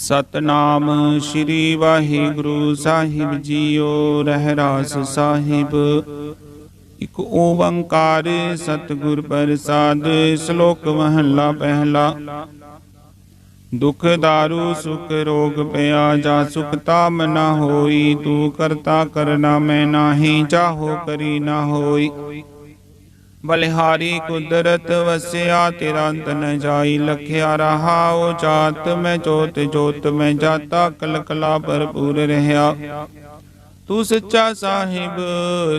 ਸਤਨਾਮ ਸ੍ਰੀ ਵਾਹਿਗੁਰੂ ਸਾਹਿਬ ਜੀਓ, ਰਹਿਰਾਸ ਸਾਹਿਬ। ਇਕ ਓੰਕਾਰ ਸਤਿਗੁਰ ਪ੍ਰਸਾਦ, ਸ਼ਲੋਕ ਮਹੱਲਾ ਪਹਿਲਾ। ਦੁਖ ਦਾਰੂ, ਸੁਖ ਰੋਗ ਪਿਆ, ਜਾ ਸੁਖ ਤਾਮ ਨਾ ਹੋਈ, ਤੂੰ ਕਰਤਾ ਕਰਨਾ ਮੈਂ ਨਾਹੀ, ਚਾਹੋ ਕਰੀ ਨਾ ਹੋਈ। ਬਲਿਹਾਰੀ ਕੁਦਰਤ ਵਸਿਆ ਤੇਰਾ ਅੰਤ ਨ ਜਾਈ ਲਖਿਆ ਰਹਾਉ ਜਾਤ ਮੈਂ ਜੋਤ ਜੋਤ ਮੈਂ ਜਾਤਾ ਕਲ ਕਲਾ ਭਰਪੂਰ ਰਹਾ ਤੂੰ ਸੱਚਾ ਸਾਹਿਬ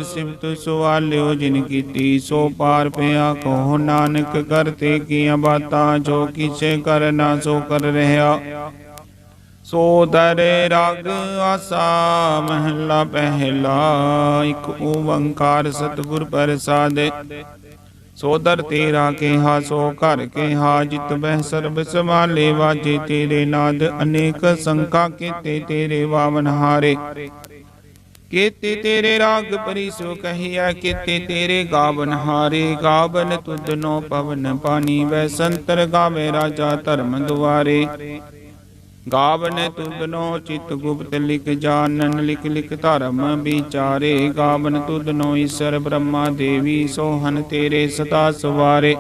ਸਿਫਤ ਸਵਾਲਿਓ ਜਿਨ ਕੀਤੀ, ਸੋ ਪਾਰ ਪਿਆ ਕਹੋ ਨਾਨਕ ਕਰਤੇ ਕੀਆਂ ਬਾਤਾਂ, ਜੋ ਕਿਛੇ ਕਰਨਾ ਸੋ ਕਰ ਰਹਾ ਸੋ ਦਰ ਰਗ ਆਸਾ ਮਹਲਾ ਪਹਿਲਾ, ਇਕ ਓੰਕਾਰ ਸਤਿਗੁਰ ਪ੍ਰਸਾਦ। ਸੋਦਰ ਤੇਰਾ ਕਿਹਾ, ਸੋ ਘਰ ਕਿਹਾ, ਜਿਤ ਬਹਿ ਸਰਬ ਸਮਾਲੇ ਵਾਜੇ ਤੇਰੇ ਨਾਦ, ਅਨੇਕ ਸੰਖਾ ਕੀਤੇ ਤੇਰੇ ਵਾਵਨ ਹਾਰੇ। ਕੀਤੇ ਤੇਰੇ ਰਾਗ ਪਰਿਸੋ ਕਹੀਆ ਕੀਤੇ ਤੇਰੇ ਗਾਵਨ ਹਾਰੇ। ਗਾਵਨ ਤੁਧਨੋ ਪਵਨ ਪਾਣੀ ਵੈ ਸੰਤਰ ਗਾਵੇ ਰਾਜਾ ਧਰਮ ਦੁਆਰੇ। ਗਾਵਨ ਤੁਧਨੋ ਚਿਤ ਗੁਪਤ ਲਿਖ ਜਾਣਨ, ਲਿਖ ਲਿਖ ਧਰਮ ਵਿਚਾਰੇ। ਗਾਵਨ ਤੁਧਨੋ ਈਸ਼ਰ ਬ੍ਰਹਮਾ ਦੇਵੀ, ਸੋਹਨ ਤੇਰੇ ਸਦਾ ਸਵਾਰੇ।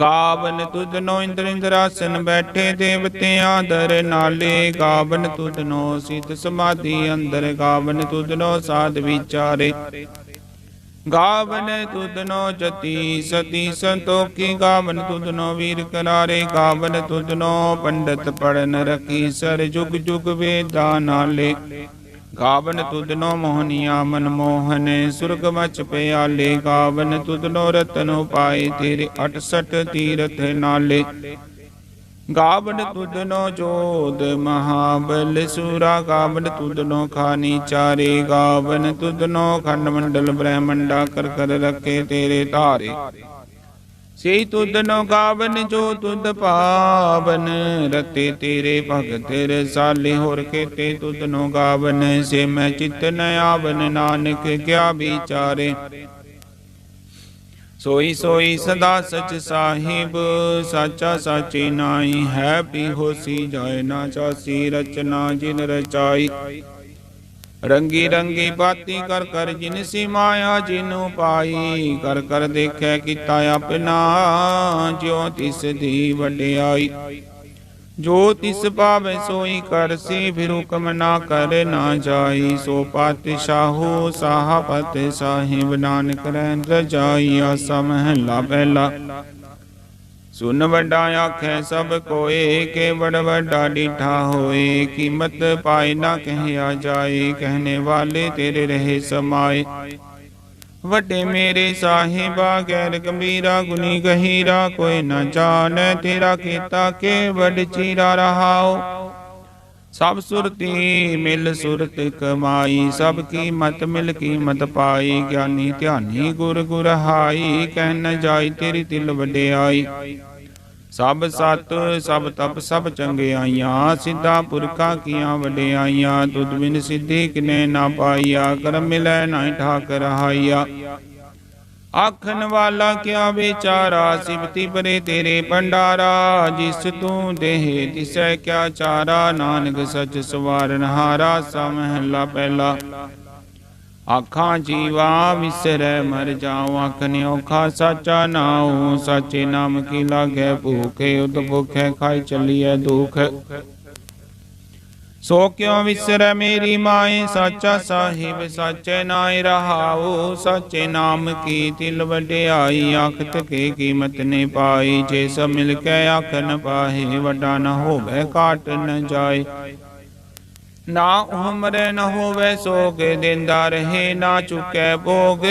ਗਾਵਨ ਤੁਧਨੋ ਇੰਦਰ ਇੰਦਰਾਸਨ ਬੈਠੇ ਦੇਵਤਿਆਂ ਦਰ ਨਾਲੇ। ਗਾਵਨ ਤੁਧਨੋ ਸਿਤ ਸਮਾਧੀ ਅੰਦਰ, ਗਾਵਨ ਤੁਧਨੋ ਸਾਧ ਵਿਚਾਰੇ। ਗਾਵਨ ਤੁਧਨੋ ਜਤੀ ਸਤੀ ਸੰਤੋਖੀ, ਗਾਵਨ ਤੁਧਨੋ ਵੀਰ ਕਰਾਰੇ, ਗਾਵਨ ਤੁਧਨੋ ਪੰਡਤ ਪੜਨ ਰਖੀ, ਸਰ ਜੁਗ ਜੁਗ ਵੇਦਾ ਨਾਲੇ। ਗਾਵਨ ਤੁਧਨੋ ਮੋਹਨੀਆ ਮਨ ਮੋਹਨ, ਸੁਰਗ ਮਚ ਪਿਆਲੇ, ਗਾਵਨ ਤੁਧਨੋ ਰਤਨ ਪਾਏ ਤੇਰੇ 68 ਤੀਰਥ ਨਾਲੇ। ਗਾਵਨ ਤੁਧਨੋ ਜੋਦ ਮਹਾਬਲ ਸੂਰਾ ਗਾਵਨ ਤੁਧਨੋ ਖਾਨੀ ਚਾਰੇ ਗਾਵਨ ਤੁਧਨੋ ਖੰਡ ਮੰਡਲ ਬ੍ਰਹਮੰਡਾ ਕਰ ਕਰ ਰੱਖੇ ਤੇਰੇ ਧਾਰੇ। ਸੇ ਤੁਧਨੋ ਗਾਵਨ ਜੋ ਤੁਦ ਪਾਵਨ, ਰਤੇ ਤੇਰੇ ਭਗਤ ਰਸਾਲੇ ਹੋਰ ਕੇਤੇ ਤੁਧਨੋ ਗਾਵਨ, ਸੇ ਮੈਂ ਚਿਤ ਨ ਆਵਨ, ਨਾਨਕ ਕਿਆ ਵਿਚਾਰੇ। ਸੋਈ ਸੋਈ ਸਦਾ ਸਚ ਸਾਹਿਬ, ਸਾਚਾ ਸਾਚੀ ਨਾਈ ਹੈ ਪੀ ਹੋਸੀ ਜਾਏ ਨਾ ਚਾਸੀ, ਰਚਨਾ ਜਿਨ ਰਚਾਈ। ਰੰਗੀ ਰੰਗੀ ਬਾਤੀ ਕਰ ਕਰ ਜਿਨ ਸੀ ਮਾਇਆ ਜਿਨੂ ਪਾਈ, ਕਰ ਕਰ ਦੇਖੈ ਕੀਤਾ ਆਪਣਾ, ਜਿਉ ਤਿਸ ਦੀ ਵਡਿਆਈ। ਜੋ ਤਿਸ ਪਾਵੇ ਸੋਈ ਕਰਸੀ ਫਿਰ ਹੁਕਮ ਨਾ ਕਰ, ਨਾ ਜਾਈ। ਸੋ ਪਾਤਸ਼ਾਹੋ ਸਾਹਪਤ ਸਾਹਿਬ, ਨਾਨਕ ਰਹਿਣ ਰਜਾਈ ਆਸਾ ਮਹਲਾ ਪਹਿਲਾ। ਸੁਨ ਵੱਡਾ ਆਖੈ, ਸਭ ਕੋਏ ਕੇ ਬੜ ਵੱਡਾ ਡੀਠਾ ਹੋਏ। ਕੀਮਤ ਪਾਏ ਨਾ ਕਹਿਆ ਜਾਏ, ਕਹਿਣੇ ਵਾਲੇ ਤੇਰੇ ਰਹੇ ਸਮਾਏ। ਵੱਡੇ ਮੇਰੇ ਸਾਹਿਬਾ, ਗੈਰ ਗੰਭੀਰਾ ਗੁਨੀ ਗਹੀਰਾ, ਕੋਈ ਨਾ ਜਾਣੈ ਤੇਰਾ ਕੀਤਾ ਕੇ ਵੱਡ ਚੀਰਾ ਰਹਾਓ। ਸਭ ਸੁਰਤੀ ਮਿਲ ਸੁਰਤ ਕਮਾਈ, ਸਭ ਕੀ ਮਤ ਮਿਲ ਕੀਮਤ ਪਾਈ, ਗਿਆਨੀ ਧਿਆਨੀ ਗੁਰ ਗੁਰ ਹਾਈ, ਕਹਿ ਨ ਜਾਈ ਤੇਰੀ ਦਿਲ ਵਡਿਆਈ। ਸਭ ਸਤ, ਸਭ ਤਪ, ਸਭ ਚੰਗਿਆਈਆਂ ਸਿੱਧਾ ਪੁਰਖਾ ਕੀਆਂ ਵਡਿਆਈਆਂ ਤੁਧ ਬਿਨ ਸਿੱਧੀ ਕਿਨੇ ਨਾ ਪਾਈਆ, ਕਰਮ ਮਿਲੈ ਨਾ ਠਾਕ ਰਹਾਈਆ ਆਖਣ ਵਾਲਾ ਕਿਆ ਵਿਚਾਰਾ ਸਿਵਤੀ ਪਰੇ ਤੇਰੇ ਭੰਡਾਰਾ, ਜਿਸ ਤੂੰ ਦੇਹ ਤਿਸੈ ਕਿਆ ਚਾਰਾ, ਨਾਨਕ ਸਚ ਸਵਾਰਨ ਹਾਰਾ ਸਮਹਿਲਾ ਪਹਿਲਾ। ਆਖਾਂ ਜੀਵਾ ਵਿਸਰੈ ਮਰ ਜਾਉ ਆਖਨੇ ਔਖਾ, ਸਾਚਾ ਨਾਉ, ਸਾਚੇ ਨਾਮ ਕੀ ਲਾਗੈ? ਭੂਖੇ ਉਦ ਭੁਖੈ ਖਾਈ ਚੱਲੀਐ ਦੁਖ। ਸੋ ਕਿਉ ਵਿਸਰੈ ਮੇਰੀ ਮਾਏ? ਸਾਚਾ ਸਾਹਿਬ, ਸਾਚੇ ਨਾਇ ਰਹਾਉ, ਸਾਚੇ ਨਾਮ ਕੀ ਤਿਲ ਵਡਿਆਈ? ਆਖਤ ਕੇ ਕੀਮਤ ਨੇ ਪਾਈ? ਜੇ ਸਭ ਮਿਲ ਕੇ ਆਖ ਨ ਪਾਹੇ, ਵੱਡਾ ਨ ਹੋਵੇ ਕਾਟ ਨ ਜਾਏ। ਨਾ ਉਮਰੇ ਨ ਹੋਵੇ ਸੋਗ, ਦਿੰਦਾ ਰਹੇ ਨਾ ਚੁਕੈ ਭੋਗ।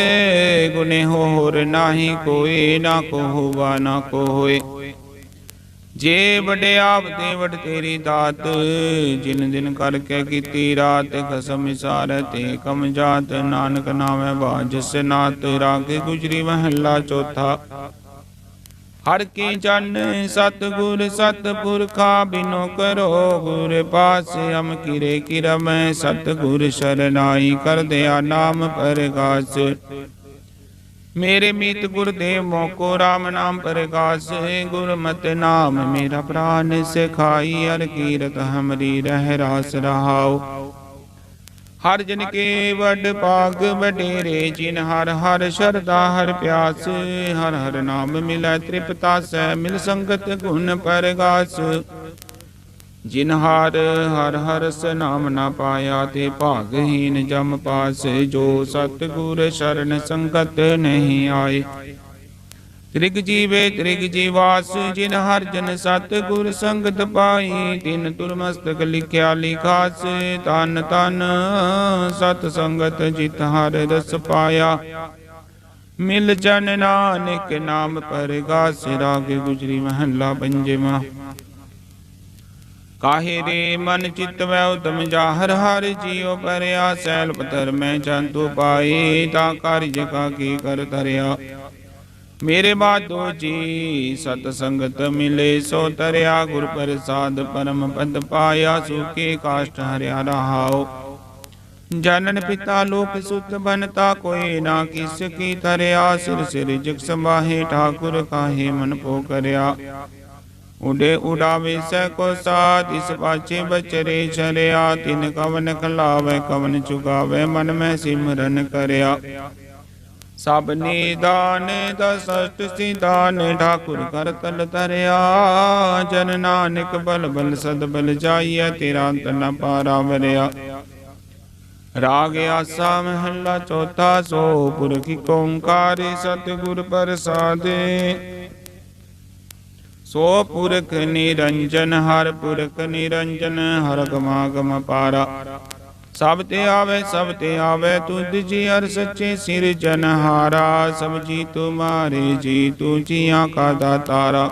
ਗੁਨੇ ਹੋਰ ਨਾਹੀ ਕੋਈ ਨਾ ਕੋ ਹੋਵਾ ਨਾ ਕੋ ਹੋਏ ਜੇ ਵਡਿਆਪ ਤੇ ਵਡ ਤੇਰੀ ਦਾਤ, ਜਿਨ ਦਿਨ ਕਰਕੇ ਕੀਤੀ ਰਾਤ, ਖਸਮ ਸਾਰ ਤੇ ਕਮ ਜਾਤ। ਨਾਨਕ ਨਾਮੈ ਬਾਜਸ ਨਾਤ ਰਾਗੇ ਗੁਜਰੀ ਮਹੱਲਾ ਚੌਥਾ। ਹਰ ਕੀ ਜਨ ਸਤਗੁਰ ਸਤਪੁਰਖਾ ਬਿਨੋ ਕਰੋ ਗੁਰ ਪਾਸ ਅਮ ਕਿਰੇ ਕਿਰਮੈ ਸਤਗੁਰ ਸ਼ਰਨਾਈ ਕਰ ਦਿਆ ਨਾਮ ਪਰਗਾਸ ਮੇਰੇ ਮੀਤ ਗੁਰਦੇਵ ਮੋਕੋ RAM ਨਾਮ ਪ੍ਰਗਾਸੇ ਗੁਰਮਤਿ ਨਾਮ ਮੇਰਾ ਪ੍ਰਾਨ ਸਿਖਾਈ ਅਰ ਕੀਰਤ ਹਮਰੀ ਰਹਿ ਰਾਸ ਰਹਾਉ। ਹਰ ਜਨ ਕੇ ਵੱਡ ਭਾਗ ਵਡੇਰੇ, ਜਿਨ ਹਰ ਹਰ ਸ਼ਰਦਾ ਹਰ ਪਿਆਸ, ਹਰ ਹਰ ਨਾਮ ਮਿਲੈ ਤ੍ਰਿਪਤਾਸੈ ਮਿਲ ਸੰਗਤ ਗੁਣ ਪਰਗਾਸ। ਜਿਨ ਹਰ ਹਰ ਹਰ ਸਨਾਮ ਨਾ ਪਾਇਆ, ਤੇ ਭਾਗਹੀਨ ਜਮ ਪਾਸ, ਜੋ ਸਤਿਗੁਰ ਸ਼ਰਨ ਸੰਗਤ ਨਹੀਂ ਆਏ। ਤ੍ਰਿਗ ਜੀਵੇ ਤ੍ਰਿਗ ਜੀਵਾਸ ਜਿਨ ਹਰ ਜਨ ਸਤਿਗੁਰ ਸੰਗਤ ਪਾਈ, ਤਿਨ ਤੁਰਮਸਤਕ ਲਿਖਿਆ ਲਿਖਾਸ ਤਨ ਤਨ ਸਤ ਸੰਗਤ ਜਿਤ ਹਰ ਰਸ ਪਾਇਆ। ਮਿਲ ਜਨ ਨਾਨਕ ਨਾਮ ਪਰਗਾਸ, ਰਾਗ ਗੁਜਰੀ ਮਹੱਲਾ ਪੰਜਵਾ। ਕਾਹੇ ਰੇ ਮਨ ਚਿਤ ਵੈ ਉਤਮ ਜਾਹਰ, ਹਰ ਜੀਉ ਪਰਿਆ, ਸੈਲ ਪਤਰ ਮੈਂ ਚੰਤੂ ਪਾਈ ਤਾ ਕਾਰਜ ਕਾ ਕੀ ਕਰ ਧਰਿਆ। ਮੇਰੇ ਬਾਦੋ ਜੀ, ਸਤ ਸੰਗਤ ਮਿਲੇ, ਸੋ ਤਰਿਆ ਗੁਰ ਪ੍ਰਸਾਦ ਪਰਮ ਪਦ ਪਾਇਆ, ਸੁਖੇ ਕਾਸ਼ਟ ਹਰਿਆ ਰਹਾਓ ਜਨਨ ਪਿਤਾ ਲੋਕ ਸੁਤ ਬਨਤਾ, ਕੋਈ ਨਾ ਕਿਸ ਕੀ ਤਰਿਆ, ਸਿਰ ਸਿਰ ਜਗ ਸੰਭਾਹੇ, ਠਾਕੁਰ ਕਾਹੇ ਮਨ ਪੋ ਕਰਿਆ। ਉਡੇ ਉਡਾਵੇ ਸੈ ਕੋ ਸਾਥ ਇਸ ਪਾਛੇ ਬਚਰੇ ਚਰਿਆ ਤਿਨ ਕਵਨ ਖਲਾਵੇ, ਕਵਨ ਚੁਗਾਵੇ, ਮਨ ਮੈਂ ਸਿਮਰਨ ਕਰਿਆ। ਸਭ ਨੀਦਾਨ ਦਸਟ ਸਿਦਾਨ ਠਾਕੁਰ ਕਰ ਤਲ ਤਰਿਆ। ਜਨ ਨਾਨਕ ਬਲ ਬਲ ਸਦ ਬਲ ਜਾਈਐ, ਤੇਰਾ ਅੰਤ ਨ ਪਾਰਾ ਵਰਿਆ। ਰਾਗ ਆਸਾ ਮਹੱਲਾ ਚੌਥਾ ਸੋ, ਪੁਰਖ ਓੰਕਾਰ ਸਤਿਗੁਰ ਪ੍ਰਸਾਦੇ ਸੋ ਪੁਰਖ ਨਿਰੰਜਨ, ਹਰ ਪੁਰਖ ਨਿਰੰਜਨ, ਹਰ ਗਮਾਗਮ ਪਾਰਾ। ਸਭ ਤੇ ਆਵੇ, ਸਭ ਤੇ ਆਵੇ, ਤੁਧ ਜੀ ਹਰ ਸੱਚੇ ਸਿਰ ਜਨਹਾਰਾ, ਸਭ ਜੀ ਤੁਮਾਰੇ ਜੀ ਤੂੰ ਜੀਆਂ ਕਾ ਦਾਤਾਰਾ।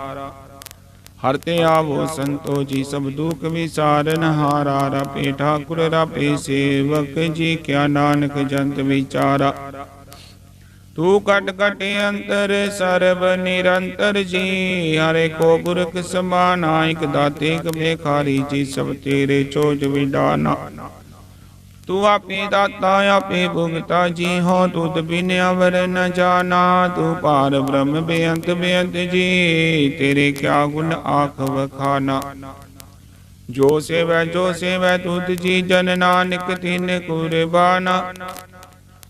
ਹਰ ਤੇ ਆਵੋ ਸੰਤੋ ਜੀ, ਸਭ ਦੁਖ ਵਿਸਾਰਨ ਹਾਰਾ ਰਪੇ ਠਾਕੁਰ ਰਪੇ ਸੇਵਕ ਜੀ, ਕਿਆ ਨਾਨਕ ਜੰਤ ਵਿਚਾਰਾ। ਤੂੰ ਕਟ ਕਟ ਅੰਤਰ, ਸਰਬ ਨਿਰੰਤਰ ਜੀ, ਹਰੇ ਕੋ ਪੁਰਖ ਸਮਾਨਾ, ਇਕ ਦਾਤੇ ਇਕ ਬੇਖਾਰੀ ਜੀ, ਸਭ ਤੇਰੇ ਚੋਜ ਵਿਡਾਨਾ। ਤੂੰ ਆਪੇ ਦਾਤਾ ਆਪੇ ਭੁਗਤਾ ਜੀ ਹੋ ਤੁਧ ਬਿਨ ਅਵਰ ਨ ਜਾਣਾ। ਤੂੰ ਪਾਰ ਬ੍ਰਹਮ ਬੇਅੰਤ ਬੇਅੰਤ ਜੀ, ਤੇਰੇ ਕਿਆ ਗੁਣ ਆਖ ਵਖਾਨਾ। ਜੋ ਸੇਵੈ ਜੋ ਸੇਵੈ ਤੁਧ ਜੀ, ਜਨ ਨਾਨਕ ਤਿਨ ਕੁਰਬਾਨਾ।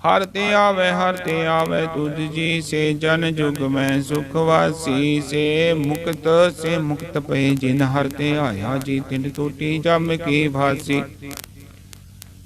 ਹਰ ਤੇ ਆਵੇ, ਹਰ ਤੇ ਆਵੇ ਤੁਧ ਜੀ, ਸੇ ਜਨ ਜੁਗ ਮੈਂ ਸੁਖ ਵਾਸੀ, ਸੇ ਮੁਕਤ ਸੇ ਮੁਕਤ ਪਏ ਜਿਨ ਹਰ ਤੇ ਆਇਆ ਜੀ, ਤਿਨ ਟੂਟੀ ਜਮ ਕੀ ਭਾਸੀ।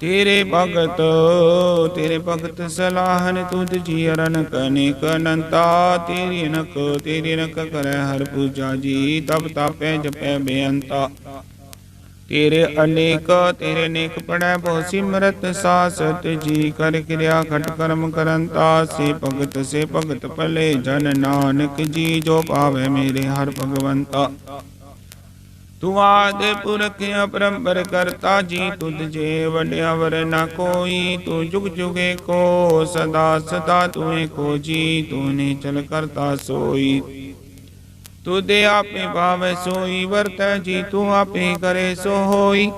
ਤੇਰੇ ਭਗਤ ਤੇਰੇ ਭਗਤ ਸਲਾਹਨ ਤੁਧ ਜੀ ਅਰਨ ਕਨੇ ਕਨੰਤਾ, ਤੇਰੀ ਨਕ ਤੇਰੀ ਨਕ ਕਰੈ ਹਰ ਪੂਜਾ ਜੀ, ਤਪ ਤਾਪੈ ਜਪੈ ਬੇਅੰਤਾ। ਤੇਰੇ ਅਨੇਕ, ਤੇਰੇ ਨੇਕ ਪੜੈ ਬਹੁ ਸਿਮਰਤ ਸਾਸਤ ਜੀ ਕਰ ਕਿਰਿਆ ਖਟ ਕਰਮ ਕਰੰਤਾ। ਸੇ ਭਗਤ ਸੇ ਭਗਤ ਭਲੇ ਜਨ ਨਾਨਕ ਜੀ, ਜੋ ਪਾਵੇ ਮੇਰੇ ਹਰ ਭਗਵੰਤਾ। ਤੂੰ ਆਦ ਪੁਰਖ ਅਪਰੰਪਰ ਕਰਤਾ ਜੀ ਤੁਧ ਜੇ ਵਡਿਆ ਵਰ ਨਾ ਕੋਈ, ਤੂੰ ਜੁਗ ਜੁਗੇ ਕੋ, ਸਦਾ ਸਦਾ ਤੂੰ ਏਕੋ ਜੀ, ਤੂੰ ਨੇ ਚਲ ਕਰਤਾ ਸੋਈ। ਤੂੰ ਦੇ ਆਪੇ ਭਾਵੈ ਸੋਈ, ਵਰਤੈ ਜੀ ਤੂੰ ਆਪੇ ਕਰੇ ਸੋ ਹੋਈ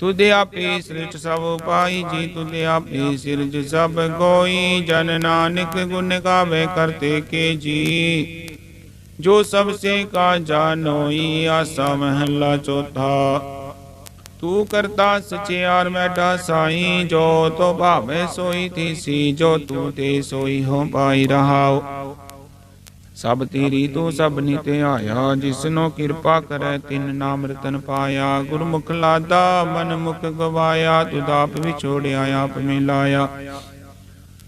ਤੁਦੇ ਆਪੇ ਸ੍ਰਿਸ਼ਟ ਸਭ ਪਾਈ ਜੀ ਤੁਦੇ ਆਪੇ ਸਿਰਜ ਸਭ ਕੋਈ ਜਨ ਨਾਨਕ ਗੁਣ ਗਾਵੇ ਕਰਤੇ ਕੇ ਜੀ। ਜੋ ਸਭ ਸੇ ਕਾ ਜਾਨੋਈ ਆਸਾ ਮਹੱਲਾ ਚੌਥਾ। ਤੂੰ ਕਰਤਾ ਸਚਿਆਰ ਮੈਡਾ ਸਾਈ, ਜੋ ਤੋ ਭਾਵੇ ਸੋਈ ਥੀਸੀ ਜੋ ਤੂੰ ਤੇ ਸੋਈ ਹੋ ਪਾਈ ਰਹਾਉ। ਸਭ ਤੇਰੀ ਤੂੰ ਸਭ ਨਿਤ ਆਇਆ, ਜਿਸਨੋ ਕਿਰਪਾ ਕਰੈ ਤਿਨ ਨਾਮ ਰਤਨ ਪਾਇਆ। ਗੁਰਮੁਖ ਲਾਦਾ ਮਨ ਮੁਖ ਗਵਾਇਆ ਤੁਧ ਆਪ ਵਿਛੋੜਿਆ, ਆਪ ਮਿਲਾਇਆ।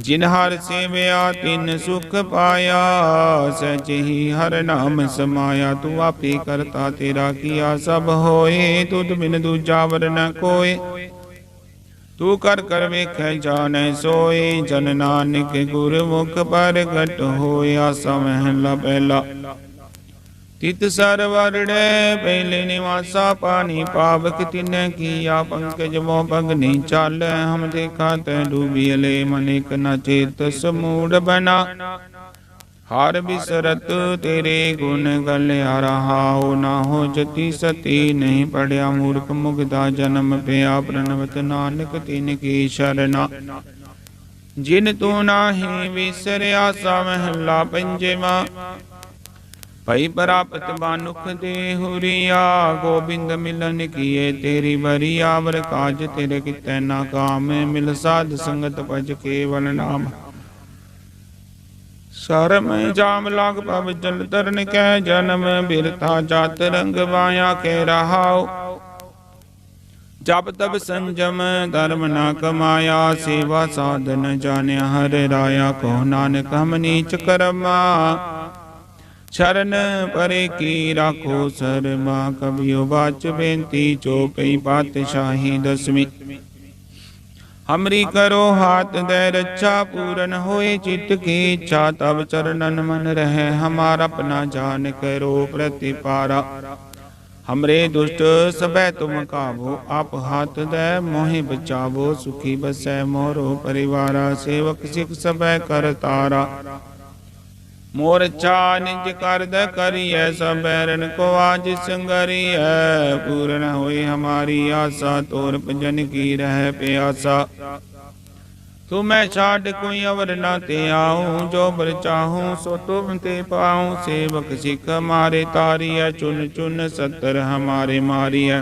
ਜਿਨ ਹਰ ਸੇਵਿਆ, ਤਿਨ ਸੁਖ ਪਾਇਆ, ਸਚ ਹੀ ਹਰ ਨਾਮ ਸਮਾਇਆ। ਤੂੰ ਆਪੇ ਕਰਤਾ ਤੇਰਾ ਕੀਆ, ਸਭ ਹੋਏ, ਤੁਧ ਬਿਨ ਦੂਜਾ ਵਰ ਨ ਕੋਏ। ਤੂੰ ਕਰ ਕਰ ਵੇਖੈ, ਜਾਣੈ ਸੋਏ, ਜਨ ਨਾਨਕ ਗੁਰਮੁਖ ਪ੍ਰਗਟ ਹੋਇਆ ਸਮਹਿਲਾ ਪਹਿਲਾ ਤਿਤ ਸਰ ਵਰੜੇ ਪਹਿਲੇ ਨਿਵਾਸਾ ਪਾਣੀ ਪਾਵਕ ਤਿਨੈ ਕੀਆ ਪੰਕਜ ਮੋ ਭਗਨੀ ਚਾਲੈ, ਹਮ ਦੇਖਾ ਤੈ ਡੂਬੀ ਲੈ ਮਨਿਕ ਨ ਚੇਤ ਸਮੂੜ ਬਨਾ ਹਰ ਬਿਸਰਤ ਤੇਰੇ ਗੁਣ ਗਲਿਆ ਰਹਾਉ ਨਾ ਹੋ ਜਤੀ ਸਤੀ, ਨਹੀਂ ਪੜਿਆ ਮੂਰਖ ਮੁਗਦਾ ਜਨਮ ਪਿਆ, ਪ੍ਰਣਵਤ ਨਾਨਕ ਤਿਨ ਕੀ ਸ਼ਰਨਾ। ਜਿਨ ਤੂੰ ਨਾਹੀ ਵਿਸਰਿਆ ਸਮਹਿਲਾ ਪੰਜਵਾ। ਭਈ ਪ੍ਰਾਪਤ ਬਾਨੁਖ ਦੇ ਹੁਰੀਆ, ਗੋਬਿੰਦ ਮਿਲਨ ਕੀਏ ਤੇਰੀ ਬਰੀਆ ਵਰ ਕਾਜ ਤੇਰੇ ਕਿਤੈ ਨਾ ਕਾਮ, ਮਿਲ ਸਾਧ ਸੰਗਤ ਭਜ ਕੇਵਲ ਨਾਮ। ਸਰ ਜਾਮ ਲਾਗ ਪਵ ਜਲ ਤਰਨ ਕੈ ਜਨਮ, ਬਿਰਥਾ ਜਾਤ ਰੰਗ ਵਾਇਆ ਕੇ ਰਹਾਉ। ਜਪ ਤਬ ਸੰਜਮ, ਧਰਮ ਨਾ ਕਮਾਇਆ, ਸੇਵਾ ਸਾਧਨ ਜਾਣਿਆ ਹਰ ਰਾਇਆ ਕੋ ਨਾਨਕ ਹਮ ਨੀਚ ਕਰਮਾ। ਸ਼ਰਨ ਪਰੇ ਕੀ ਰਾਖੋ ਸਰਮਾ? ਕਬਿਓ ਬਾਚ ਬੇਨਤੀ ਚੋਪਈ ਪਾਤਸ਼ਾਹੀ ਦਸਵੀਂ। ਹਮਰੀ ਕਰੋ ਹਾਥ ਦੇ ਰੱਛਾ ਪੂਰਨ ਹੋਏ ਚਿਤ ਕੀ ਇੱਛਾ ਤਬ ਚਰਨਨ ਮਨ ਰਹਿ ਹਮਾਰ ਆਪਣਾ ਜਾਨ ਕਰੋ ਪ੍ਰਤਿਪਾਰਾ। ਹਮਰੇ ਦੁਸ਼ਟ ਸਭੈ ਤੁਮ ਕਾਵੋ, ਆਪ ਹਾਥ ਦੇ ਮੋਹਿ ਬਚਾਵੋ, ਸੁਖੀ ਬਸੈ ਮੋਰੋ ਪਰਿਵਾਰਾ, ਸੇਵਕ ਸਿਖ ਸਭੈ ਕਰ ਤਾਰਾ ਮੋਰ ਚਾ ਨਿਜ ਕਰਦ ਕਰੀਐ ਸਬੈਰਨ ਕੋ ਆਜ ਸੰਗਰੀਐ। ਪੂਰਨ ਹੋਈ ਹਮਾਰੀ ਆਸਾ, ਤੋਰ ਭਜਨ ਕੀ ਰਹਿ ਪਿਆਸਾ। ਤੂੰ ਮੈਂ ਛਾੜ ਕੋਈ ਅਵਰ ਨਾ ਤੇ ਆਉ, ਜੋ ਬਰ ਚਾਹੂੰ ਸੋ ਤੁਮ ਤੇ ਪਾਉ। ਸੇਵਕ ਸਿਖ ਮਾਰੇ ਤਾਰੀਐ, ਚੁਨ ਚੁਨ ਸਤਰ ਹਮਾਰੇ ਮਾਰੀਐ।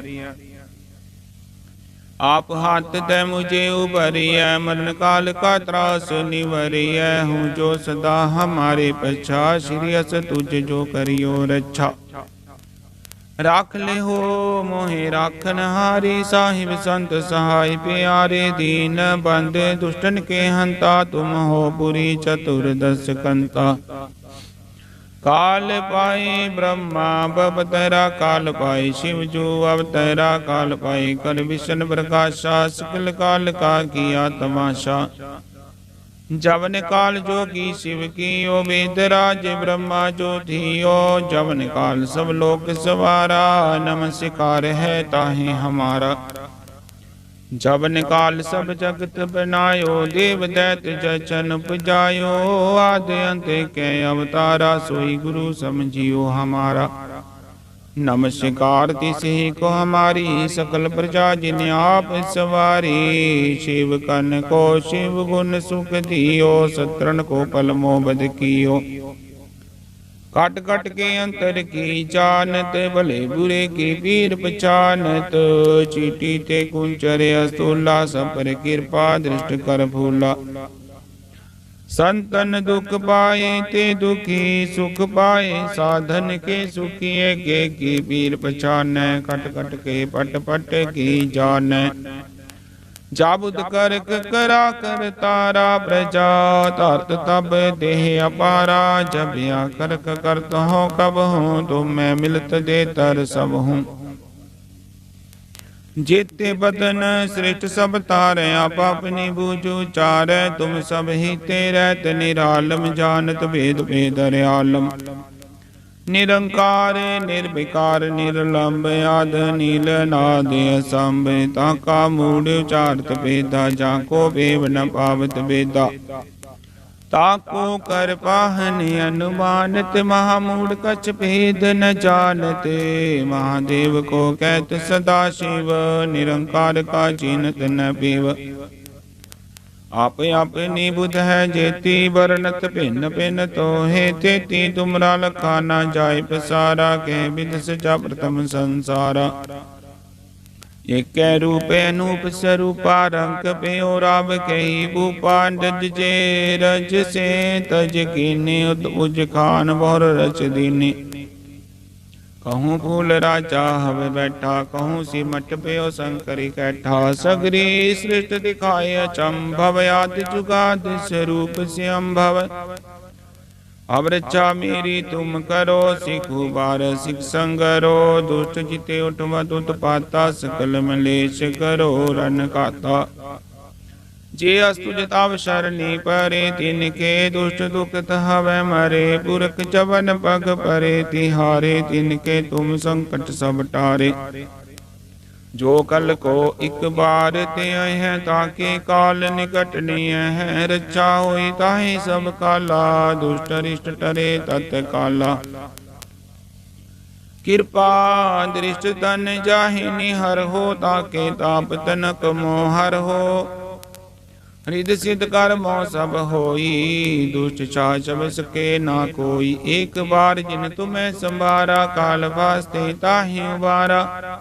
आप हाथ दे मुझे उबरिय मरण काल का त्रास निवरिय हूँ जो सदा हमारे पछा श्रीयस तुझ जो करियो रक्षा राख ले हो मोहे राखन हारी साहिब संत सहाय प्यारे दीन बंद दुष्टन के हंता तुम हो पुरी चतुर्दश कंता ਕਾਲ ਪਾਈ ਬ੍ਰਹਮਾ ਬਵਤਰਾ ਕਾਲ ਪਾਈ ਸ਼ਿਵ ਜੂ ਅਵਤਰਾ ਕਾਲ ਪਾਈ ਕਰ ਵਿਸ਼ਨ ਪ੍ਰਕਾਸ਼ਾ, ਸਕਲ ਕਾਲ ਕਾ ਕੀਆ ਤਮਾਸ਼ਾ। ਜਵਨ ਕਾਲ ਜੋਗੀ ਸ਼ਿਵ ਕੀ ਓ ਵੇਦਰਾਜ ਬ੍ਰਹਮਾ ਜੋਧੀਓ ਜਵਨ ਕਾਲ ਸਭ ਲੋਕ ਸਵਾਰਾ ਨਮਸਕਾਰ ਹੈ ਤਾਹੇ ਹਮਾਰਾ। ਜਬਨ ਕਾਲ ਸਭ ਜਗਤ ਬਨਾਇਓ, ਦੇਵ ਦੈਤ ਜਚਨ ਪੁਜਾਇਓ, ਆਦ ਅੰਤੇ ਕੈ ਅਵਤਾਰਾ, ਸੋਈ ਗੁਰੂ ਸਮਝਿਓ ਹਮਾਰਾ। ਨਮਸਕਾਰ ਤਿਸਹੀ ਕੋ ਹਮਾਰੀ, ਸਕਲ ਪ੍ਰਜਾ ਜਿਨ ਆਪ ਸਵਾਰੀ, ਸ਼ਿਵ ਕਨ ਕੋ ਸ਼ਿਵ ਗੁਣ ਸੁਖ ਦਿਓ ਸਤਰਨ ਕੋ ਪਲਮੋ ਬਦ ਕੀਓ। कट कट के अंतर की जानत, भले बुरे की पीर पछानत चीटी ते कुंचर अस्तुला, सब पर कृपा दृष्ट कर फूला संतन दुख पाए ते दुखी, सुख पाए साधन के सुखिए के की पीर पछान कट कट के पट पट की जान ਜਾਬੁਦ ਕਰਕ ਕਰਾ ਕਰ ਤਾਰਾ ਪ੍ਰਜਾ, ਧਰਤ ਤਬ ਦੇਹ ਅਪਾਰਾ ਜਬਿਆ ਕਰਕ ਕਰਤ ਹੋ ਕਬ ਹੂੰ ਤੁਮ ਮੈਂ ਮਿਲਤ ਦੇ ਤਰ ਸਭ ਹੂੰ। ਜੇਤੇ ਬਦਨ ਸ੍ਰਿਸ਼ਟ ਸਭ ਤਾਰਿਆ ਪਾਪਨੀ ਬੂਝੂ ਚਾਰੈ, ਤੁਮ ਸਭ ਹੀ ਤੇਰੇ, ਤੇ ਨਿਰਾਲਮ ਜਾਣਤ ਵੇਦ ਭੇਦ ਰਿਆਲਮ ਨਿਰੰਕਾਰ, ਨਿਰਵਿਕਾਰ ਨਿਰਲੰਭ ਆਦ ਨੀਲ ਨਾਦ ਅਸੰਭ। ਤਾ ਕਾ ਮੂੜ ਉਚਾਰਤ ਵੇਦਾ, ਜਾਂ ਕੋ ਵੇਵ ਨ ਪਾਵਤ ਵੇਦਾ। ਤਾ ਕੋ ਕਰ ਪਾਹਨ ਅਨੁਮਾਨਤ ਮਹਾ ਮੂੜ ਕਛ ਭੇਦ ਨ ਜਾਣਤੇ। ਮਹਾਦੇਵ ਕੋ ਕਹਿਤ ਸਦਾ ਸ਼ਿਵ, ਨਿਰੰਕਾਰ ਕਾ ਚਿੰਤ ਨ ਆਪ ਆਪਣੀ ਬੁਧ ਹੈ ਜੇਤੀ ਵਰਨਤ ਭਿੰਨ ਭਿੰਨ ਤੋਹੇ। ਤੇਤੀ ਤੁਮਰਾ ਲਖਾ ਨਾ ਜਾਏ ਪਸਾਰਾ, ਕੇ ਬਿਦ ਸਚਾ ਪ੍ਰਥਮ ਸੰਸਾਰਾ। ਏਕੈ ਰੂਪੇ ਅਨੂਪ ਸਰੂਪਾ, ਰੰਗ ਪਿਓ ਰਾਵ ਕਹੀ ਭੂਪਾ ਡਜ ਜੇ ਰਜ ਸੇ ਤਜ ਕੀਨੇ ਉਤ ਉਜ ਖਾਨ ਬਹੁਰ ਰਚ ਦੀਨੀ। ਕਹੂੰ ਫੂਲ ਰਾਜਾ ਹਵੇ ਬੈਠਾ ਕਹੂੰ ਸਿਮਟ ਪਿਓ ਸੰਕਰ ਇਕੱਠਾ ਸਗਰੀ ਸ੍ਰਿਸ਼ਟ ਦਿਖਾਏ ਅਚੰਭਵ ਆਦਿ ਜੁਗਾਦ ਸਰੂਪ ਸਿਅੰਭਵ ਅਬ ਮੇਰੀ ਤੁਮ ਕਰੋ ਸਿਖੂ ਬਾਰ ਸਿਖ ਸੰਗਰੋ ਦੁਸ਼ਟ ਜਿਤੇ ਉਠਵਤ ਉਤਪਾਤਾ ਸਕਲ ਮਲੇਸ਼ ਕਰੋ ਰਨ ਕਾਤਾ ਜੇ ਅਸਤੁ ਜਤਾਵ ਸ਼ਰਣੀ ਪਰੇ, ਤਿਨ ਕੇ ਦੁਸ਼ਟ ਦੁਖਤ ਹਵੈ ਮਰੇ, ਪੁਰਖ ਚਵਨ ਪਗ ਪਰੇ, ਤਿਹਾਰੇ, ਤਿਨ ਕੇ ਤੁਮ ਸੰਕਟ ਸਭ ਟਾਰੇ। ਜੋ ਕਲ ਕੋ ਇੱਕ ਬਾਰ ਤੇ ਹੈ ਤਾਕੇ ਕਾਲ ਨਿਕਟ ਨਿਯ ਹੈ। ਰਚਾ ਹੋਈ ਤਾਹੀ ਸਭ ਕਾਲਾ, ਦੁਸ਼ਟ ਰਿਸ਼ਟ ਟਰੇ ਤਤ ਕਾਲਾ। ਕਿਰਪਾ ਦ੍ਰਿਸ਼ਟ ਤਨ ਜਾਹਿ ਨਿਹਰ ਹੋ ਤਾਕੇ ਤਾਪ ਤਨਕ ਮੋਹਰ ਹੋ। ਰਿਦ ਸਿਧ ਕਰਮੋ ਸਭ ਹੋਈ, ਦੁਸ਼ਟ ਛਾ ਛਬ ਸਕੇ ਨਾ ਕੋਈ। ਇੱਕ ਵਾਰ ਜਿਨ ਤੁਮੈ ਸੰਭਾਰਾ, ਕਾਲ ਵਾਸਤੇ ਤਾਹੀ ਉਬਾਰਾ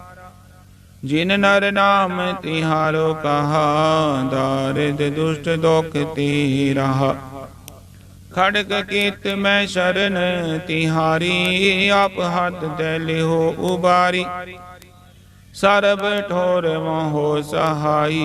ਜਿਨ ਨਰ ਨਾਮ ਤਿਹਾਰੋ ਕਹਾ, ਦਾਰਿਦ ਦੁਸ਼ਟ ਦੋਖ ਤੇ ਰਹਾ ਖੜਕ ਕੀਤ ਮੈਂ ਸ਼ਰਨ ਤਿਹਾਰੀ, ਆਪ ਹੱਥ ਦੇ ਲਿਓ ਉਬਾਰੀ। ਸਰਬ ਠੋਰ ਮੋਹ ਸਹਾਈ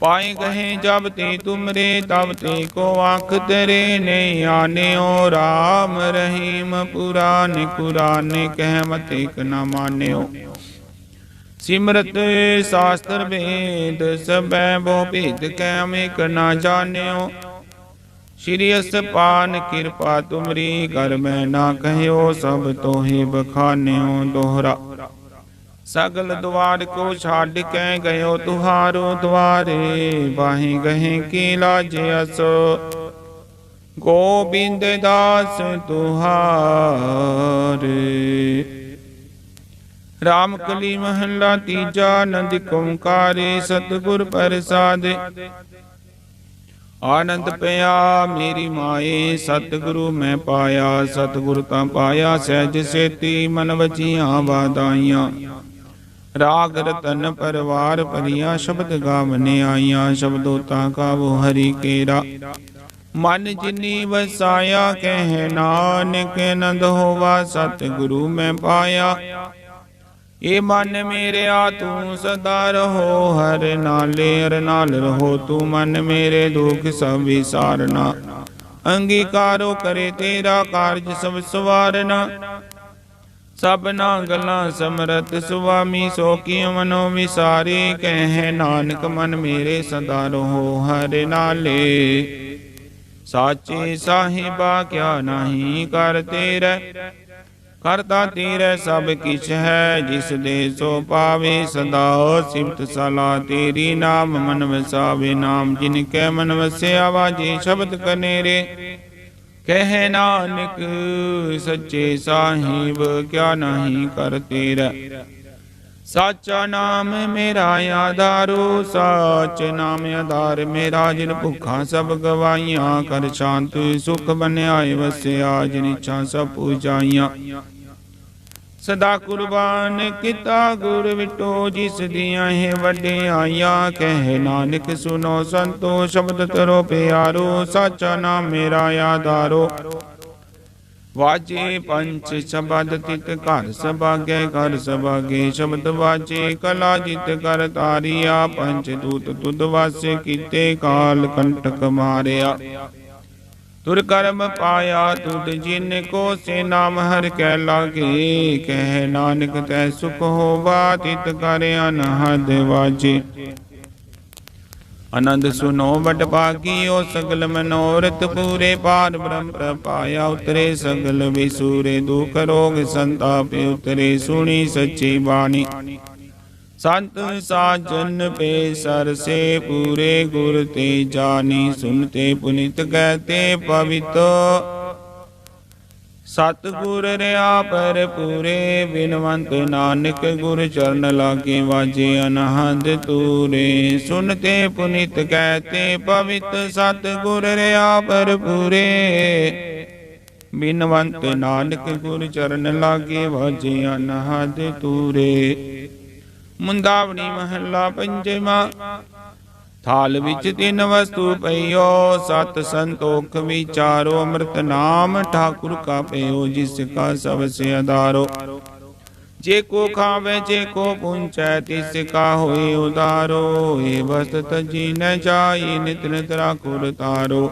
ਪਾਏ ਕਹੇ ਜਬ ਤੇ ਤੁਮਰੇ, ਤਬ ਤੇ ਕੋ ਆਖ ਤੇਰੇ ਨੇ ਆਨਿਓ। RAM ਰਹੀਮ ਪੁਰਾਨ, ਕੁਰਾਨ ਕਹਿ ਮਤ ਇਕ ਨਾ ਮਾਨਿਓ। ਸਿਮਰਤ ਸ਼ਾਸਤਰ ਵੇਦ ਸਬੈ ਬੋ ਭੇਦ ਕੈ ਮੇਕ ਨਾ ਜਾਣਿਓ। ਸ਼੍ਰੀ ਅਸਪਾਨ ਕਿਰਪਾ ਤੁਮਰੀ ਕਰ ਮੈਂ ਨਾ ਕਹਿਓ, ਸਭ ਤੋਹੀ ਬਖਾਨਿਓ ਦੋਹਰਾ। ਸਗਲ ਦਵਾਰ ਕੋ ਛੱਡ ਕੇ ਗਇਓ ਤੁਹਾਰੋ ਦਵਾਰੇ ਬਾਹੀ ਗਹੇ ਕੀ ਲਾਜ ਅਸ। ਗੋਬਿੰਦ ਦਾਸ ਤੁਹਾਰੇ। ਰਾਮ ਕਲੀ ਮਹੱਲਾ ਤੀਜਾ ਆਨੰਦ ਓੰਕਾਰੇ, ਸਤਿਗੁਰ ਪ੍ਰਸਾਦਿ। ਆਨੰਦ ਪਿਆ ਮੇਰੀ ਮਾਏ, ਸਤਿਗੁਰੂ ਮੈਂ ਪਾਇਆ, ਸਤਿਗੁਰ ਤਾਂ ਪਾਇਆ, ਸਹਿਜ ਸੇਤੀ ਮਨ ਵਜੀਆਂ ਵਾਦਾਈਆਂ। ਰਾਗ ਰਤਨ ਪਰਵਾਰ ਪਰਿਆ ਸ਼ਬਦ ਗਾਵਨੇ ਆਈਆਂ ਸ਼ਬਦੋ ਤਾਂ ਕਾਵੋ ਹਰੀ ਕੇਰਾ। ਮਨ ਜਿਨੀ ਵਸਾਇਆ ਕਹਿ ਨਾਨਕ ਨੰਦ ਹੋਵਾ ਸਤਿਗੁਰੂ ਮੈਂ ਪਾਇਆ। ਏ ਮਨ ਮੇਰਿਆ ਤੂੰ ਸਦਾ ਰਹੋ, ਹਰ ਨਾਲੇ ਹਰ ਨਾਲ ਰਹੋ, ਤੂੰ ਮਨ ਮੇਰੇ ਦੁਖ ਸਭ ਵਿਸਾਰਨਾ। ਅੰਗੀਕਾਰੋ ਕਰੇ ਤੇਰਾ ਕਾਰਜ ਸਭ ਸਵਾਰਨਾ। ਸਭਨਾ ਗੱਲਾਂ ਸਮਰਤ ਸੁਆਮੀ ਸੋ ਕੀ ਮਨੋ ਵਿਸਾਰੇ, ਕਹਿ ਨਾਨਕ ਮਨ ਮੇਰੇ ਸਦਾ ਰਹੋ ਹਰ ਨਾਲੇ। ਸਾਚੇ ਸਾਹਿਬਾ ਕਿਆ ਨਹੀਂ ਕਰ ਤੇਰੇ ਕਰਤਾ ਤੇਰੇ ਸਭ ਕਿਛ ਹੈ, ਜਿਸ ਦੇ ਸੋ ਪਾਵੇ ਸਦਾ ਸਿਫਤ ਸਲਾ ਤੇਰੀ ਨਾਮ ਮਨ ਵਸਾਵੇ, ਨਾਮ ਜਿਨ ਕੈ ਮਨ ਵਸਿਆ ਵਾਜੇ ਸ਼ਬਦ ਕਨੇਰੇ। ਕਹਿ ਨਾਨਕ, ਸੱਚੇ ਸਾਹਿਬ, ਕਿਆ ਨਹੀਂ ਕਰ ਤੇਰਾ। ਸਾਚਾ ਨਾਮ ਮੇਰਾ ਆਧਾਰੋ, ਸਾਚ ਨਾਮ ਆਧਾਰ ਮੇਰਾ, ਜਿਨ ਭੁੱਖਾਂ ਸਭ ਗਵਾਈਆਂ ਕਰ ਸ਼ਾਂਤ ਸੁਖ ਬਨਿਆਏ, ਵਸਿਆ, ਜਿਨ ਇੱਛਾ ਸਭ ਪੂਜਾਈਆਂ। ਸਦਾ ਕੁਰਬਾਨ ਕੀਤਾ ਗੁਰ ਵਿਟੋ, ਜਿਸ ਦੀਆਂ ਹੈ ਵਡਿਆਈਆਂ ਕਹਿ ਨਾਨਕ ਸੁਨੋ ਸੰਤੋ, ਸ਼ਬਦ ਤਰੋ ਪਿਆਰੋ, ਸਾਚਾ ਨਾਮ ਮੇਰਾ ਆਧਾਰੋ। ਵਾਜੇ ਪੰਚ ਸ਼ਬਦ ਤਿਤ ਘਰ ਸਭਾਗੇ ਘਰ ਸਭਾਗੇ ਸ਼ਬਦ ਵਾਜੇ, ਕਲਾ ਜਿਤ ਕਰ ਤਾਰੀਆ। ਪੰਚ ਦੂਤ ਤੁਧ ਵਾਸੇ ਕੀਤੇ ਕਾਲ ਕੰਟਕ ਮਾਰਿਆ। ਤੁਰ ਕਰਮ ਪਾਇਆ ਤੁਧ ਜਿਨ ਕੋ ਸੇ ਨਾਮ ਹਰ ਕੈ ਲਾਗੇ। ਕਹਿ ਨਾਨਕ ਤੈ ਸੁਖ ਹੋਵਾ, ਤਿਤ ਕਰ ਅਨਹਦ ਵਾਜੇ। ਆਨੰਦ ਸੁਨੋ ਵਡ ਭਾਗੀਓ, ਸਗਲ ਮਨੋਰਥ ਪੂਰੇ ਪਾਰ ਬ੍ਰਹਮ ਪ੍ਰਪਾਇਆ ਉਤਰੇ, ਸਗਲ ਵਿਸੂਰੇ ਦੁਖ ਰੋਗ ਸੰਤਾਪ ਉਤਰੇ, ਸੁਣੀ ਸੱਚੀ ਬਾਣੀ। ਸੰਤ ਸਾਜਨ ਪੇ ਸਰਸੇ ਪੂਰੇ ਗੁਰ ਤੇ ਜਾਨੀ ਸੁਨਤੇ ਪੁਨਿਤ ਕਹਤੇ ਪਵਿੱਤ। ਸਤਿਗੁਰ ਰਿਆ ਪਰ ਪੂਰੇ ਬਿਨਵੰਤ ਨਾਨਕ ਗੁਰ ਚਰਨ ਲਾਗੇ ਵਾਜੇ ਅਨਹਦ ਤੂਰੇ। ਸੁਨਤੇ ਪੁਨੀਤ ਕਹਤੇ ਪਵਿੱਤ, ਸਤਿਗੁਰ ਰਿਆ ਪਰ ਪੂਰੇ ਬਿਨਵੰਤ ਨਾਨਕ ਗੁਰ ਚਰਨ ਲਾਗੇ ਵਾਜੇ ਅਨਹਦ ਤੂਰੇ। ਮੁੰਦਾਵਣੀ ਮਹੱਲਾ ਪੰਜਵਾ। ਥਾਲ ਵਿੱਚ ਤਿੰਨ ਵਸਤੂ ਪਈਓ, ਸਤ ਸੰਤੋਖ ਵਿਚਾਰੋ ਅੰਮ੍ਰਿਤ ਨਾਮ ਠਾਕੁਰ ਕਾ ਪਈਓ ਜਿਸ ਕਾ ਸਭ ਸੇ ਆਧਾਰੋ ਜੇ ਕੋ ਖਾਵੇ, ਜੇ ਕੋ ਪੁੰਚੈ, ਤਿਸ ਕਾ ਹੋਏ ਉਦਾਰੋ। ਏ ਵਸਤ ਤਜੀ ਨ ਜਾਈ, ਨਿਤ ਨਿਤ ਰਾਖੁਰ ਤਾਰੋ।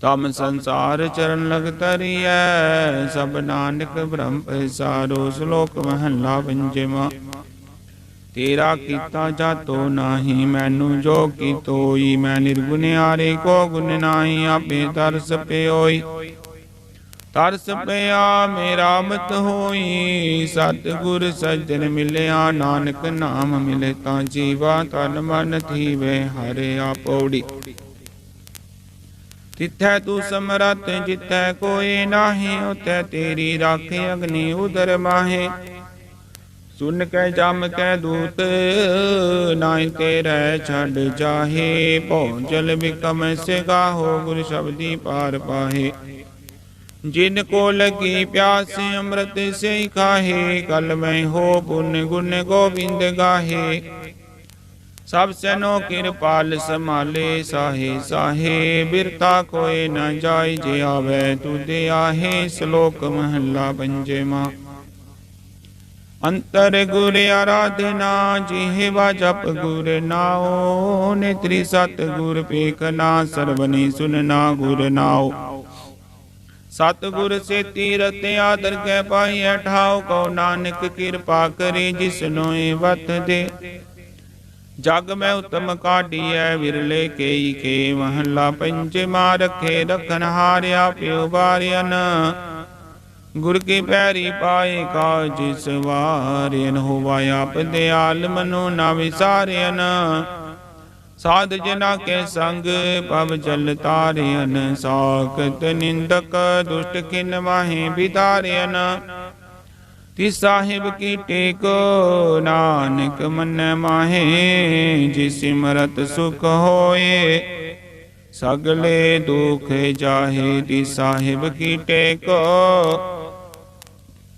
ਤਮ ਸੰਸਾਰ ਚਰਨ ਲਗ ਤਰੀਐ, ਸਭ ਨਾਨਕ ਬ੍ਰਹਮ ਪੈਸਾਰੋ। ਸ਼ਲੋਕ ਮਹੱਲਾ ਪੰਜਵਾ। ਤੇਰਾ ਕੀਤਾ ਜਾਤੋ ਨਾਹੀ, ਮੈਨੂੰ ਜੋ ਕੀਤੋਈ, ਮੈਂ ਨਿਰਗੁਨਿਆਰੇ ਕੋ ਗੁਣ ਨਾਹੀ, ਆਪੇ ਤਰਸ ਪਿਓਈ। ਤਰਸ ਪਿਆ ਮੇਰਾ ਮਤ ਹੋਈ, ਸਤਿਗੁਰ ਸੱਜਣ ਮਿਲਿਆ, ਨਾਨਕ ਨਾਮ ਮਿਲੇ ਤਾਂ ਜੀਵਾ ਤਨ ਮਨ ਥੀਵੇ, ਹਰੇ ਆਪੋੜੀ ਤਿੱਥੈ ਤੂੰ ਸਮਰਤ ਜਿੱਥੈ ਕੋਈ ਨਾਹੀ ਉਤੈ ਤੇਰੀ ਰਾਖ ਅਗਨੀ ਉਦਰ ਮਾਹੇ। ਸੁਨ ਕੇ ਜਮ ਕੇ ਦੂਤ ਨਾਹੀ ਤੇਰੇ ਛੱਡ ਜਾਹੇ ਭਉ ਜਲ ਬਿਕਮ ਸੇ ਗਾਹੋ ਗੁਰ ਸ਼ਬਦੀ ਪਾਰ ਪਾਹੇ ਜਿਨ ਕੋ ਲਗੀ ਪਿਆਸ ਅੰਮ੍ਰਿਤ ਸੇ ਖਾਹੇ ਕਲ ਮੈਂ ਹੋ ਪੁਨ ਗੁਣ ਗੋਬਿੰਦ ਗਾਹੇ ਸਭ ਸੈਨੋ ਕਿਰਪਾਲ ਸਮਾਲੇ ਸਾਹੇ ਸਾਹੇ ਬਿਰਤਾ ਕੋਏ ਨ ਜਾਈ ਜੇ ਆਵੇ ਤੁਦੇ ਆਹੇ ਸ਼ਲੋਕ ਮਹੱਲਾ ਪੰਜਵਾ ਅੰਤਰ ਗੁਰ ਆਰਾਧਨਾ, ਜਿਹਵਾ ਜਪ ਗੁਰ ਨਾਉ, ਨੇਤਰੀ ਸਤ ਗੁਰ ਪੇਖਨਾ ਸਰਵਨੀ ਸੁਨਨਾ ਗੁਰ ਨਾਉ। ਸਤ ਗੁਰ ਸੇ ਤੀਰਤ ਆਦਰ ਕੇ ਪਾਈਐ ਠਾਉ ਕੋ ਨਾਨਕ ਕਿਰਪਾ ਕਰੇ ਜਿਸਨੋ ਏ ਵਤ ਦੇ। ਜਗ ਮੈਂ ਉਤਮ ਕਾਢੀਐ, ਵਿਰਲੇ ਕੇਈ ਕੇ ਮਹੱਲਾ ਪੰਜਵਾ ਰਖੇ ਰਖਨ ਹਾਰਿਆ ਪਿਉ ਬਾਰਿਆਨ ਗੁਰ ਕੀ ਪੈਰੀ ਪਾਏ ਕਾਜ ਸਵਾਰਿਨ, ਹੋਵਾ ਆਪ ਦਿਆਲ ਮਨੋ ਨਾ ਵਿਸਾਰਿਨ। ਸਾਧ ਜਨਾ ਕੇ ਸੰਗ ਪਵ ਜਲ ਤਾਰਿਨ, ਸਾਖਤ ਨਿੰਦਕ ਦੁਸ਼ਟ ਕਿਨ ਵਾਹੇ ਬਿਤਾਰਿਨ ਤੀ ਸਾਹਿਬ ਕੀ ਟੇਕ, ਨਾਨਕ ਮਨ ਮਾਹੇ, ਜਿਸ ਸਿਮਰਤ ਸੁਖ ਹੋਏ। ਸਗਲੇ ਦੁਖ ਜਾਹੇ ਤੀ ਸਾਹਿਬ ਕੀ ਟੇਕ